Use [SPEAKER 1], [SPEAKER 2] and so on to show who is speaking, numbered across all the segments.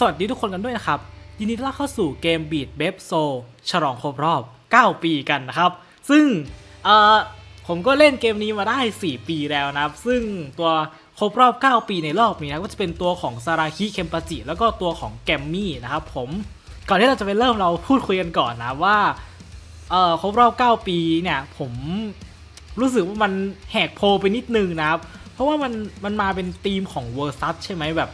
[SPEAKER 1] สวัสดีทุกคนกันด้วยนะครับ ยินดีต้อนรับเข้าสู่เกม Beat b e f Soul ฉลองครบรอบ 9 ปีกันนะครับ ซึ่งเอ่อผมก็เล่นเกมนี้มาได้ 4 ปีแล้วนะครับ ซึ่งตัวครบรอบ 9 ปีในรอบนี้นะก็จะเป็นตัวของซาราคิเคมปาจิแล้วก็ตัวของแกมมี่นะครับผมก่อนที่เราจะไปเริ่มเราพูดคุยกันก่อนนะว่าเอ่อครบรอบ 9 ปีเนี่ยผมรู้สึกว่ามันแหกโพลไปนิดนึงนะครับ เพราะว่ามันมันมาเป็นธีมของเวอร์ซัสใช่ไหมแบบ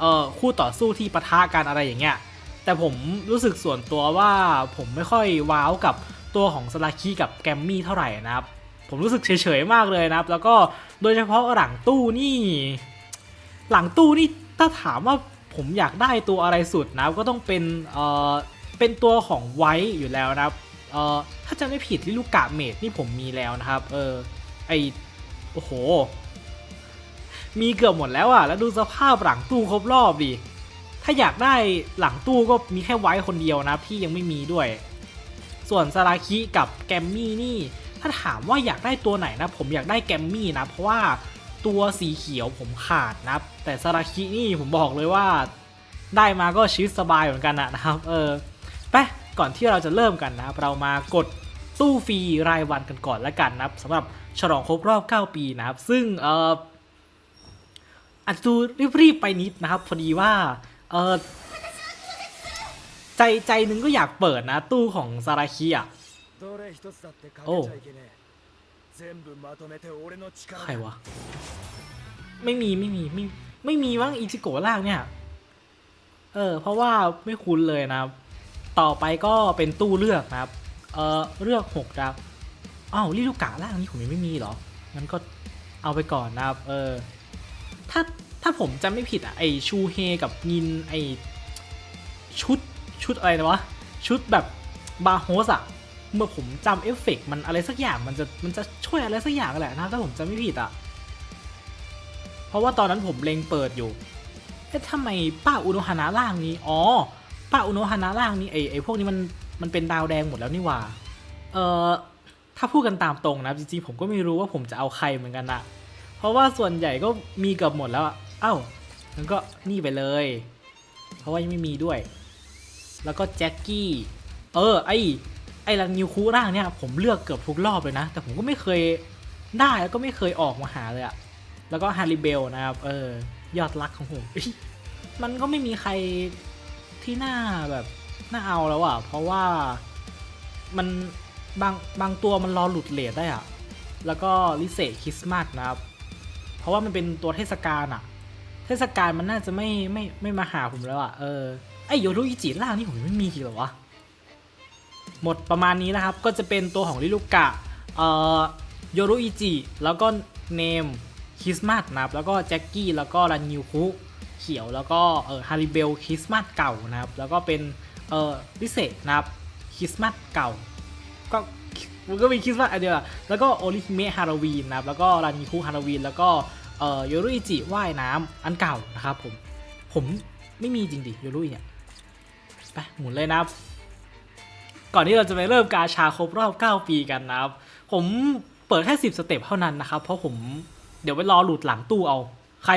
[SPEAKER 1] เอ่อคู่ต่อสู้ที่ปะทะกันอะไรอย่างเงี้ยแต่ผมรู้สึกส่วนตัวว่าผมไม่ค่อยว้าวกับตัวของสลาคีกับแกมมี่เท่าไหร่นะครับ ผมรู้สึกเฉยๆมากเลยนะครับ แล้วก็โดยเฉพาะหลังตู้นี่ หลังตู้นี่ถ้าถามว่าผมอยากได้ตัวอะไรสุดนะก็ต้องเป็นเอ่อเป็นตัวของไวท์อยู่แล้วนะครับเอ่อถ้าจะไม่ผิดลิลูกะเมดนี่ผมมีแล้วนะครับ เออไอโอ้โห มีเกือบหมดแล้วอะ แล้วดูสภาพหลังตู้ครบรอบดิ ถ้าอยากได้หลังตู้ก็มีแค่ไว้คนเดียวนะที่ยังไม่มีด้วย ส่วนซาราคิกับแกมมี่นี่ ถ้าถามว่าอยากได้ตัวไหนนะ ผมอยากได้แกมมี่นะ เพราะว่าตัวสีเขียวผมขาดนะแต่ซาราคินี่ผมบอกเลยว่า ได้มาก็ชีวิตสบายเหมือนกันนะครับ เออไปก่อนที่เราจะเริ่มกันนะเรามากดตู้ฟรีรายวันกันก่อนแล้วกันนะครับสำหรับฉลองครบรอบ 9 ปีนะครับ ซึ่งเออ อาจจะดูรีบๆไปนิดนะครับ พอดีว่าเออใจใจนึงก็อยากเปิดนะ ตู้ของซาราคิอะ
[SPEAKER 2] โอ้
[SPEAKER 1] ใครวะ ไม่มีไม่มีไม่ไม่มีว่างอิจิโกะล่างเนี่ย เออ เพราะว่าไม่คุ้นเลยนะครับ ต่อไปก็เป็นตู้เลือกนะครับ เออเลือกหกครับอ้าวลิลูกะล่างนี้ผมยังไม่มีหรองั้นก็เอาไปก่อนนะครับ เออ ถ้าผมจำไม่ผิดอะไอชูเฮกับยินไอชุดชุดอะไรนะวะ ชุดแบบบาโฮสอะเมื่อผมจำเอฟเฟกต์มันอะไรสักอย่างมันจะมันจะช่วยอะไรสักอย่างแหละนะถ้าผมจำไม่ผิดอะเพราะว่าตอนนั้นผมเล็งเปิดอยู่เอ๊ะทำไมป้าอุโนฮานะล่างนี้อ๋อป้าอุโนฮานะล่างนี้ไอไอพวกนี้มันมันเป็นดาวแดงหมดแล้วนี่ว่าเออถ้าพูดกันตามตรงนะจริงๆผมก็ไม่รู้ว่าผมจะเอาใครเหมือนกันนะเพราะว่าส่วนใหญ่ก็มีเกือบหมดแล้วอะ เอ้างั้นก็นี่ไปเลย เพราะว่ายังไม่มีด้วย แล้วก็แจ็คกี้ เออ ไอไอรันนิวคูร่างเนี่ยผมเลือกเกือบทุกรอบเลยนะ แต่ผมก็ไม่เคยได้แล้วก็ไม่เคยออกมาหาเลยอะแล้วก็ฮาริเบลนะครับ เออ ยอดรักของผม มันก็ไม่มีใครที่น่าแบบน่าเอาแล้วอะเพราะว่ามันบางบางตัวมันรอหลุดเลทได้อะแล้วก็ลิเซคริสต์มาสนะครับ เพราะว่ามันเป็นตัวเทศกาลอะ ทศกาลมันน่าจะไม่ไม่ไม่มาหาผมแล้วอะเออไอโยรุอิจิล่างนี่ผมไม่มีอีกเหรอวะหมดประมาณนี้นะครับ ก็จะเป็นตัวของลิลูกะเอ่อโยรุอิจิแล้วก็เนมคริสต์มาสนะครับแล้วก็แจ็คกี้แล้วก็รันยูคุเขียวแล้วก็เอ่อฮาริเบลคริสต์มาสเก่านะครับแล้วก็เป็นเอ่อพิเศษนะครับคริสต์มาสเก่าก็มันก็มีคริสต์มาสอันเดียวแล้วก็โอริฮิเมะฮาโลวีนนะครับแล้วก็รันยูคุฮาโลวีนแล้วก็ เอ่อโยรุอิจิว่ายน้ำอันเก่านะครับผม ผมไม่มีจริงดิโยรุเนี่ยไปหมุนเลยนะครับ ก่อนที่เราจะไปเริ่มกาชาครบรอบ 9 ปีกันนะครับ ผมเปิดแค่ 10 สเต็ปเท่านั้นนะครับ เพราะผมเดี๋ยวไปรอหลุดหลังตู้เอา ใคร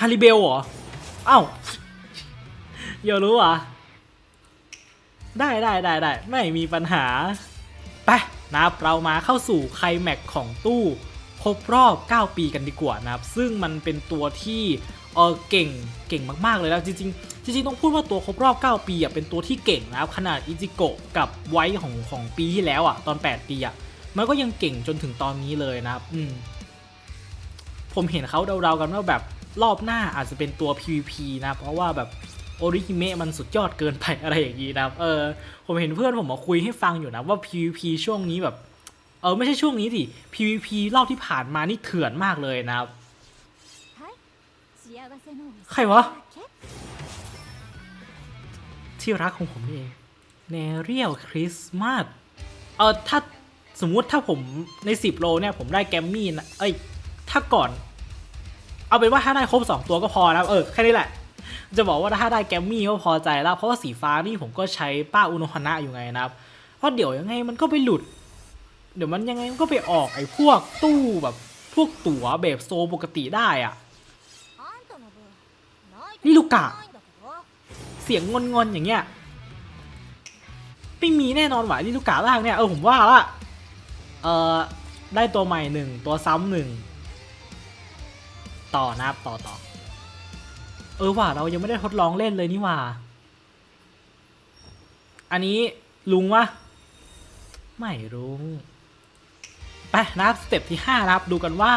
[SPEAKER 1] ฮาริเบลเหรอเอ้าวโยรู้อะได้ได้ได้ได้ไม่มีปัญหา ไป นะครับเรามาเข้าสู่ไคลแม็กของตู้ครบรอบ 9 ปีกันดีกว่านะครับ ซึ่งมันเป็นตัวที่เออเก่งเก่งมากๆเลยแล้วจริงๆจริงๆต้องพูดว่าตัวครบรอบ 9 ปีอะเป็นตัวที่เก่งนะครับขนาดอิจิโกะกับไวท์ของของปีที่แล้วอะตอน 8 ปีอะมันก็ยังเก่งจนถึงตอนนี้เลยนะครับอืมผมเห็นเขาเดาๆกันว่าแบบรอบหน้าอาจจะเป็นตัว PVP นะ เพราะว่าแบบ โอริคิเมะมันสุดยอดเกินไปอะไรอย่างนี้นะครับ เออ ผมเห็นเพื่อนผมมาคุยให้ฟังอยู่นะว่า PVP ช่วงนี้แบบ เออไม่ใช่ช่วงนี้สิ PVP รอบที่ผ่านมานี่เถื่อนมากเลยนะครับ ใครวะ ที่รักของผมนี่เองเนเรียลคริสต์มาส เออถ้าสมมุติถ้าผมใน 10 โลเนี่ย ผมได้แกมมี่นะ เอ้ย ถ้าก่อน เอาเป็นว่าถ้าได้ครบ 2 ตัวก็พอแล้ว เออ แค่นี้แหละ จะบอกว่าถ้าได้แกมมี่ก็พอใจแล้ว เพราะว่าสีฟ้านี่ผมก็ใช้ป้าอุโนฮนะอยู่ไงนะครับ เพราะเดี๋ยวยังไงมันก็ไปหลุด เดี๋ยวมันยังไงมันก็ไปออกไอ้พวกตู้แบบพวกตั๋วแบบโซปกติได้อะนี่ลูกกะ เสียงงอนๆอย่างเงี้ยไม่มีแน่นอนว่ะนี่ลูกกาล่างเนี่ยเออผมว่าละเออได้ตัวใหม่หนึ่งตัวซ้ำหนึ่งต่อนะครับต่อต่อ เออว่าเรายังไม่ได้ทดลองเล่นเลยนี่ว่า อันนี้ลุงวะไม่รู้ไปนับสเต็ปที่5นะครับดูกันว่า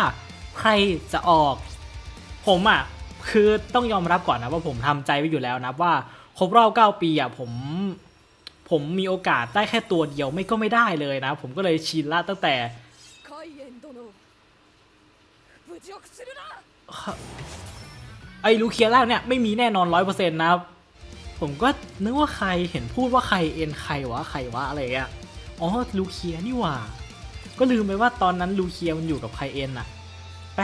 [SPEAKER 1] ใครจะออก ผมอะ่ะคือต้องยอมรับก่อนนะว่าผมทำใจไว้อยู่แล้วนะว่าครบรอบ9ปีอะ่ะผมผมมีโอกาสได้แค่ตัวเดียวไม่ก็ไม่ได้เลยนะ ผมก็เลยชินละตั้งแต่ ไอ้ลูเคียร่างเนี่ยไม่มีแน่นอนร้อยเปอร์เซ็นต์นะครับ ผมก็นึกว่าใครเห็นพูดว่าใครเอ็นใครวะใครวะอะไรเงี้ยอ๋อลูเคียนี่หว่า ก็ลืมไปว่าตอนนั้นลูเคียมันอยู่กับใครเอ็นอะไป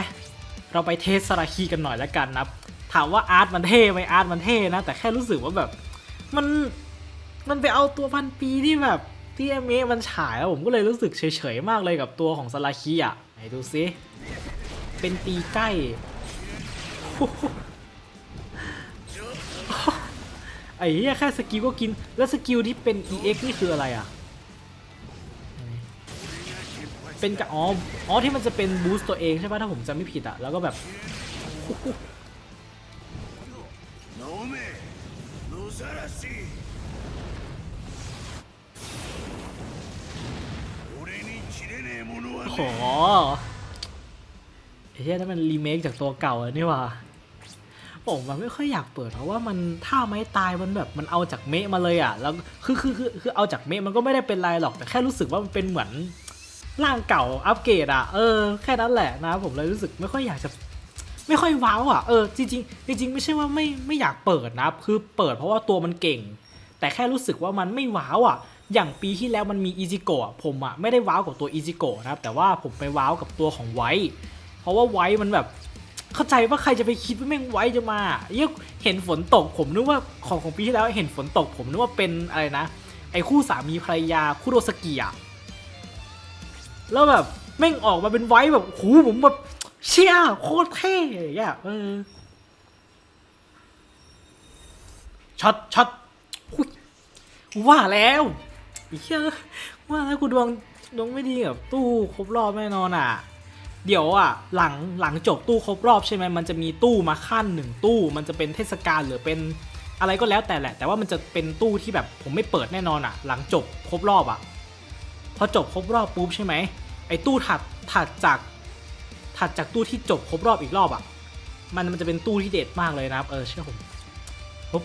[SPEAKER 1] เราไปเทสสราคีกันหน่อยแล้วกันนะครับถามว่าอาร์ตมันเท่ไหมอาร์ตมันเท่นะ แต่แค่รู้สึกว่าแบบ มันมันไปเอาตัวพันปีที่แบบที่เอเมมันฉายแล้วผมก็เลยรู้สึกเฉยๆมากเลยกับตัวของสราคีอะไหนดูซิ เป็นตีใกล้ ไอ้เหี้ยแค่สกิลก็กิน แล้วสกิลที่เป็น EX นี่คืออะไรอะ เป็นกับอ๋ออ๋อที่มันจะเป็นบูสต์ตัวเองใช่ป่ะถ้าผมจำไม่ผิดอะ แล้วก็แบบ โอ้โหไอ้เหี้ยนั่นมันรีเมคจากตัวเก่าอะนี่ว่า ผมมันไม่ค่อยอยากเปิดเพราะว่ามันท่าไม้ตายมันแบบมันเอาจากเมะมาเลยอะแล้วคือคือคือคือเอาจากเมะมันก็ไม่ได้เป็นไรหรอกแต่แค่รู้สึกว่ามันเป็นเหมือนร่างเก่าอัปเกรดอะเออแค่นั้นแหละนะผมเลยรู้สึกไม่ค่อยอยากจะไม่ค่อยว้าวอะเออจริงๆจริงๆไม่ใช่ว่าไม่ไม่อยากเปิดนะคือเปิดเพราะว่าตัวมันเก่ง แต่แค่รู้สึกว่ามันไม่ว้าวอะอย่างปีที่แล้วมันมีอีจิโกะผมอะไม่ได้ว้าวกับตัวอีจิโกะนะครับแต่ว่าผมไปว้าวกับตัวของไว้เพราะว่าไว้มันแบบ เข้าใจว่าใครจะไปคิดว่าแม่งไว้จะมาเยี่ยเห็นฝนตกผมนึกว่าของของปีที่แล้วเห็นฝนตกผมนึกว่าเป็นอะไรนะ ไอ้คู่สามีภรรยาคุโรสกิอะแล้วแบบแม่งออกมาเป็นไว้แบบโหผมแบบเชี่ยโคตรเท่อย่างเงี้ยเออช็อตช็อตว่าแล้วเชี่ยว่าแล้วกูดวงดวงไม่ดีกับตู้ครบรอบแน่นอนอะ เดี๋ยวอะหลังหลังจบตู้ครบรอบใช่ไหมมันจะมีตู้มาขั้นหนึ่งตู้ มันจะเป็นเทศกาลหรือเป็นอะไรก็แล้วแต่แหละ แต่ว่ามันจะเป็นตู้ที่แบบผมไม่เปิดแน่นอนอะ หลังจบครบรอบอะพอจบครบรอบปุ๊บใช่ไหมไอ้ตู้ถัดถัดจากถัดจากตู้ที่จบครบรอบอีกรอบอะ มันมันจะเป็นตู้ที่เด็ดมากเลยนะครับเออเชื่อผมปุ๊บ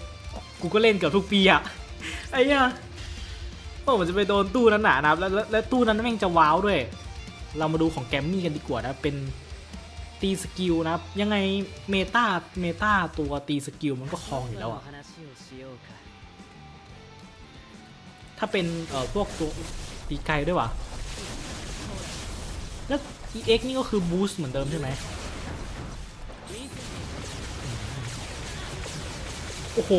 [SPEAKER 1] กูก็เล่นเกือบทุกปีอะไอ้เหี้ยโอ้มันจะไปโดนตู้นั้นหนานะครับแล้วแล้วแล้วตู้นั้นแม่งจะว้าวด้วย เรามาดูของแกมมี่กันดีกว่านะเป็นตีสกิลนะยังไงเมตาเมตาตัวตีสกิลมันก็คลองอยู่แล้วอะถ้าเป็นเอ่อพวกตัวตีไกลด้วยวะแล้ว EX นี่ก็คือบูสต์เหมือนเดิมใช่ไหมโอ้โห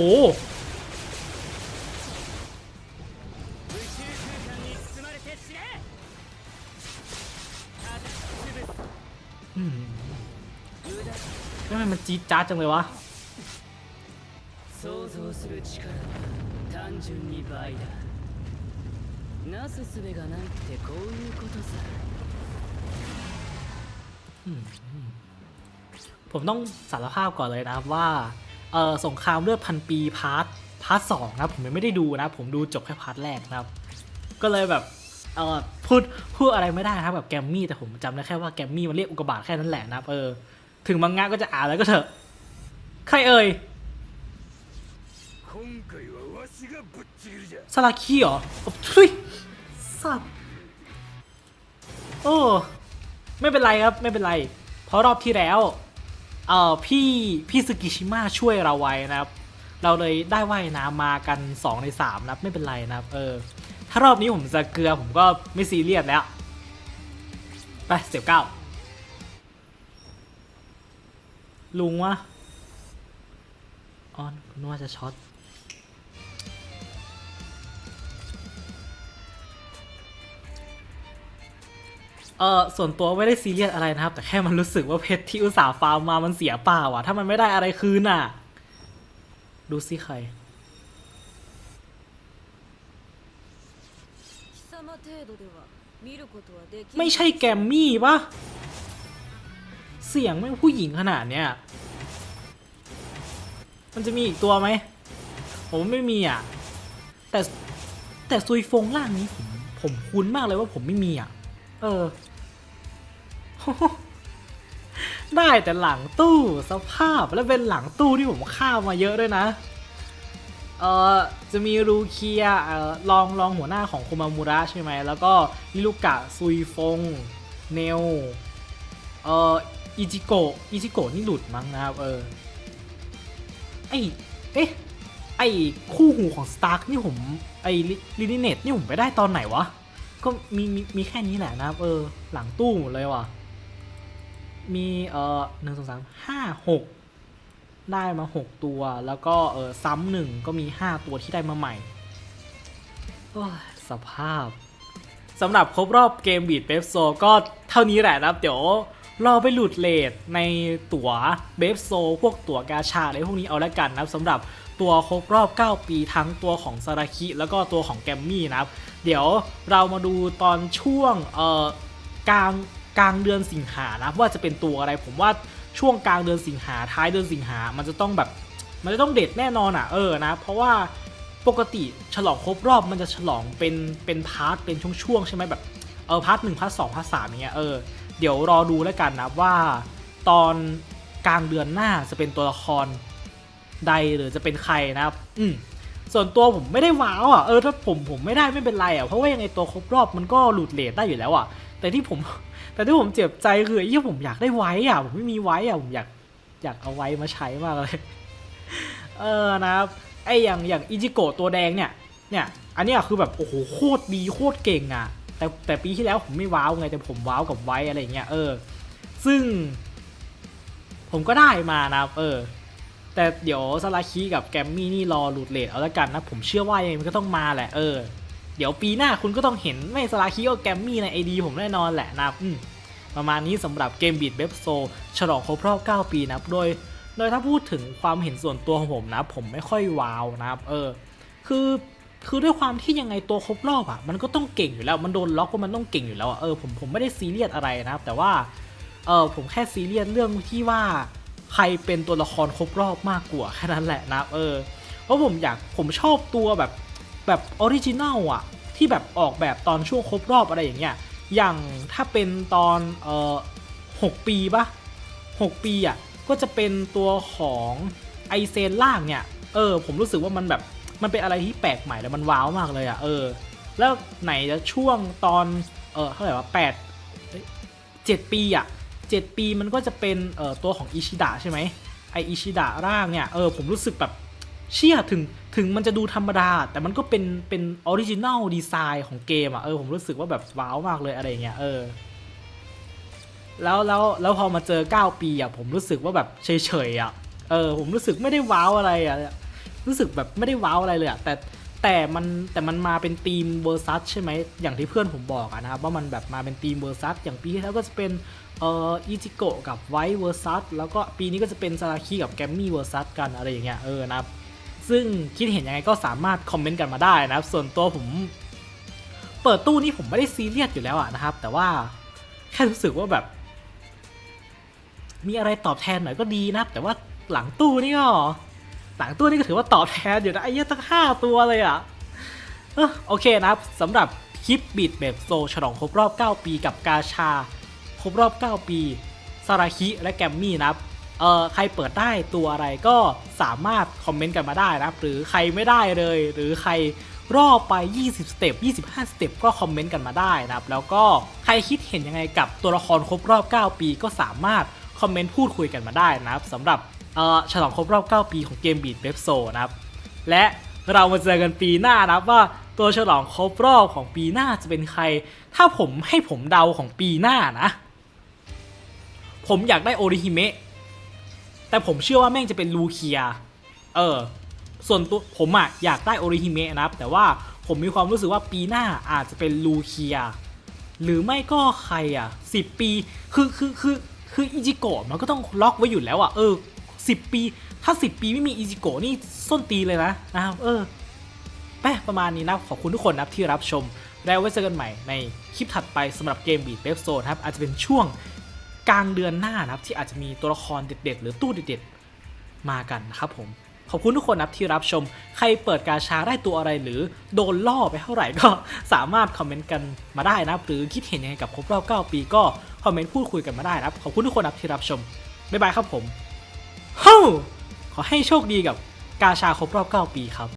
[SPEAKER 1] มมันจี๊ดจ๊าจังเลยวะผมต้องสารภาพก่อนเลยนะครับว่าเออสงครามเลือดพันปีพาร์ทพาร์ทสองนะผมยังไม่ได้ดูนะ ผมดูจบแค่พาร์ทแรกนะครับ ก็เลยแบบเออพูดพูดอะไรไม่ได้นะครับแบบแกมมี่แต่ผมจำได้แค่ว่าแกมมี่มันเรียกอุกกาบาตแค่นั้นแหละนะครับเออ ถึงมังงะก็จะอ่านแล้วก็เถอะ ใครเอ่ย
[SPEAKER 2] ซา
[SPEAKER 1] ลาคีเหรอทุยสัตโอ้ไม่เป็นไรครับไม่เป็นไร เพราะรอบที่แล้วเอ่อพี่พี่สกิชิมะช่วยเราไว้นะครับ เราเลยได้ว่ายน้ำมากัน 2 ใน3นะครับไม่เป็นไรนะครับเออถ้ารอบนี้ผมจะเกลือผมก็ไม่ซีเรียสแล้ว ไปเสียบเก้า ลุงวะออนคุณว่าจะช็อตเออส่วนตัวไม่ได้ซีเรียสอะไรนะครับ แต่แค่มันรู้สึกว่าเพชรที่อุตสาห์ฟาร์มมามันเสียเปล่าอะ ถ้ามันไม่ได้อะไรคืนอะ ดูสิใครไม่ใช่แกมมี่ปะ เสียงไม่ผู้หญิงขนาดเนี้ย มันจะมีอีกตัวไหม ผมไม่มีอะ แต่แต่ซุยฟงล่างนี้ผมผมคุ้นมากเลยว่าผมไม่มีอะ เออ ได้แต่หลังตู้สภาพแล้วเป็นหลังตู้ที่ผมข้ามมาเยอะด้วยนะ เออจะมีรูเคียเออรองรองหัวหน้าของโคมามูระใช่ไหม แล้วก็ลิลูกะซุยฟง เนล เอ่อ อิจิโกะอิจิโกะนี่หลุดมั้งนะครับ เออ ไอเอ๊ะ ไอคู่หูของสตาร์กนี่ผม ไอลิลิเนตนี่ผมไปได้ตอนไหนวะ ก็มีมีมีแค่นี้แหละนะครับ เออ หลังตู้หมดเลยว่ะ มีเอ่อหนึ่งสองสามห้าหกได้มา 6 ตัว แล้วก็เออซ้ำหนึ่งก็มี 5 ตัวที่ได้มาใหม่สภาพสำหรับครบรอบเกมบีดเบฟโซก็เท่านี้แหละนะครับ เดี๋ยว รอไปหลุดเลทในตั๋วเบฟโซ พวกตั๋วกาชาอะไรพวกนี้เอาละกันนะครับสำหรับตัวครบรอบ 9 ปีทั้งตัวของซาราคิแล้วก็ตัวของแกมมี่นะครับ เดี๋ยวเรามาดูตอนช่วงเอ่อกลางกลางเดือนสิงหานะว่าจะเป็นตัวอะไรผมว่าช่วงกลางเดือนสิงหาท้ายเดือนสิงหา มันจะต้องแบบ มันจะต้องเด็ดแน่นอนอะเออนะ เพราะว่าปกติฉลองครบรอบมันจะฉลองเป็นเป็นพาร์ทเป็นช่วงๆใช่ไหมแบบเออพาร์ทหนึ่งพาร์ทสองพาร์ทสามอย่างเงี้ยเออ เดี๋ยวรอดูแล้วกันนะว่า ตอนกลางเดือนหน้าจะเป็นตัวละครใดหรือจะเป็นใครนะครับ อืมส่วนตัวผมไม่ได้ว้าวอะเออถ้าผมผมไม่ได้ไม่เป็นไรอะเพราะว่ายังไงตัวครบรอบมันก็หลุดเลทได้อยู่แล้วอะ แต่ที่ผม แต่ที่ผมเจ็บใจคือไอ้ที่ผมอยากได้ไว้อะ ผมไม่มีไว้อะผมอยากอยากเอาไว้มาใช้มากเลย เออนะครับไอ้อย่างอย่างอิจิโกะตัวแดงเนี่ยเนี่ย อันนี้คือแบบโอ้โหโคตรดีโคตรเก่งอะ แต่แต่ปีที่แล้วผมไม่ว้าวไงแต่ผมว้าวกับไว้อะไรเงี้ยเออ ซึ่ง ผมก็ได้มานะเออ แต่เดี๋ยวซาราคิกับแกมมี่นี่รอหลุดเลทเอาละกันนะ ผมเชื่อว่ายังไงมันก็ต้องมาแหละเออเดี๋ยวปีหน้าคุณก็ต้องเห็นไม่ซาราคิก็แกมมี่ใน AD ผมแน่นอนแหละนะอืมประมาณนี้สำหรับเกมบีดเบฟโซฉลองครบรอบ 9 ปีนะครับโดย โดยถ้าพูดถึงความเห็นส่วนตัวของผมนะ ผมไม่ค่อยว้าวนะครับเออ คือ คือด้วยความที่ยังไงตัวครบรอบอะ่ะมันก็ต้องเก่งอยู่แล้วมันโดนล็อกว่ามันต้องเก่งอยู่แล้วอะเออผมผมไม่ได้ซีเรียสอะไรนะครับ แต่ว่าเออผมแค่ซีเรียสเรื่องที่ว่าใครเป็นตัวละครครบรอบมากกว่าแค่นั้นแหละนะเออเพราะผมอยากผมชอบตัวแบบแบบออริจินัลอะที่แบบออกแบบตอนช่วงครบรอบอะไรอย่างเงี้ยอย่างถ้าเป็นตอนเออหกปีปะหกปีอะก็จะเป็นตัวของไอเซนล่างเนี่ยเออผมรู้สึกว่ามันแบบ มันเป็นอะไรที่แปลกใหม่แล้วมันว้าวมากเลยอะเออ แล้วไหนจะช่วงตอนเออเท่าไหร่วะแปดเจ็ดปีอะเจ็ดปีมันก็จะเป็นเออตัวของอิชิดะใช่ไหมไออิชิดะร่างเนี่ยเออผมรู้สึกแบบเชี่ยถึงถึงมันจะดูธรรมดา แต่มันก็เป็นเป็นออริจินัลดีไซน์ของเกมอะเออผมรู้สึกว่าแบบว้าวมากเลยอะไรเงี้ยเออแล้วแล้วแล้วพอมาเจอ 9 ปีอะผมรู้สึกว่าแบบเฉยๆอะเออผมรู้สึกไม่ได้ว้าวอะไรอะ รู้สึกแบบไม่ได้ว้าวอะไรเลยอะแต่แต่มันแต่มันมาเป็นทีมเวอร์ซัสใช่ไหมอย่างที่เพื่อนผมบอกอะนะครับว่ามันแบบมาเป็นทีมเวอร์ซัสอย่างปีที่แล้วก็จะเป็นเอ่ออิจิโกะกับไวท์เวอร์ซัสแล้วก็ปีนี้ก็จะเป็นซาราคิกับแกมมี่เวอร์ซัสกันอะไรอย่างเงี้ยเออนะครับซึ่งคิดเห็นยังไงก็สามารถคอมเมนต์กันมาได้นะครับ ส่วนตัวผมเปิดตู้นี่ผมไม่ได้ซีเรียสอยู่แล้วอะนะครับ แต่ว่าแค่รู้สึกว่าแบบ มีอะไรตอบแทนหน่อยก็ดีนะครับแต่ว่าหลังตู้นี่ก็ หลังตู้นี่ก็ถือว่าตอบแทนอยู่นะไอ้เหี้ยตั้งห้าตัวเลยอะโอเคนะครับสำหรับคลิปบิดแบบโซฉลองครบรอบ 9 ปีกับกาชา ครบรอบ 9 ปีซาราคิและแกมมี่นะครับเออใครเปิดได้ตัวอะไรก็สามารถคอมเมนต์กันมาได้นะครับ หรือใครไม่ได้เลย หรือใครรอบไป 20 สเต็ป 25 สเต็ป ก็คอมเมนต์กันมาได้นะครับ แล้วก็ใครคิดเห็นยังไงกับตัวละครครบรอบ 9 ปีก็สามารถคอมเมนต์พูดคุยกันมาได้นะครับสำหรับ ฉลองครบรอบ 9 ปีของเกมบีดเบฟโซนะครับ และเรามาเจอกันปีหน้านะครับว่าตัวฉลองครบรอบของปีหน้าจะเป็นใคร ถ้าผมให้ผมเดาของปีหน้านะ ผมอยากได้โอริฮิเมะ แต่ผมเชื่อว่าแม่งจะเป็นลูเคีย เออ ส่วนตัวผมอะอยากได้โอริฮิเมะนะครับ แต่ว่าผมมีความรู้สึกว่าปีหน้าอาจจะเป็นลูเคีย หรือไม่ก็ใครอะสิบปี คือคือคือคืออิจิโกะมันก็ต้องล็อกไว้อยู่แล้วอะเออ สิบปี ถ้า 10 ปีไม่มีอิจิโกะนี่ส้นตีนเลยนะนะครับเออแปะประมาณนี้นะขอบคุณทุกคนนะครับที่รับชม แล้วไว้เจอกันใหม่ในคลิปถัดไปสำหรับเกมบีดเบฟโซนครับอาจจะเป็นช่วงกลางเดือนหน้านะครับที่อาจจะมีตัวละครเด็ด ๆ หรือตู้เด็ดๆมากันนะครับผมขอบคุณทุกคนนะครับที่รับชม ใครเปิดกาชาได้ตัวอะไรหรือโดนล่อไปเท่าไหร่ก็สามารถคอมเมนต์กันมาได้นะครับหรือคิดเห็นยังไงกับครบรอบ 9 ปีก็คอมเมนต์พูดคุยกันมาได้นะครับขอบคุณทุกคนนะครับที่รับชมบ๊ายบายครับผม เฮ้าขอให้โชคดีกับกาชาครบรอบ 9 ปีครับ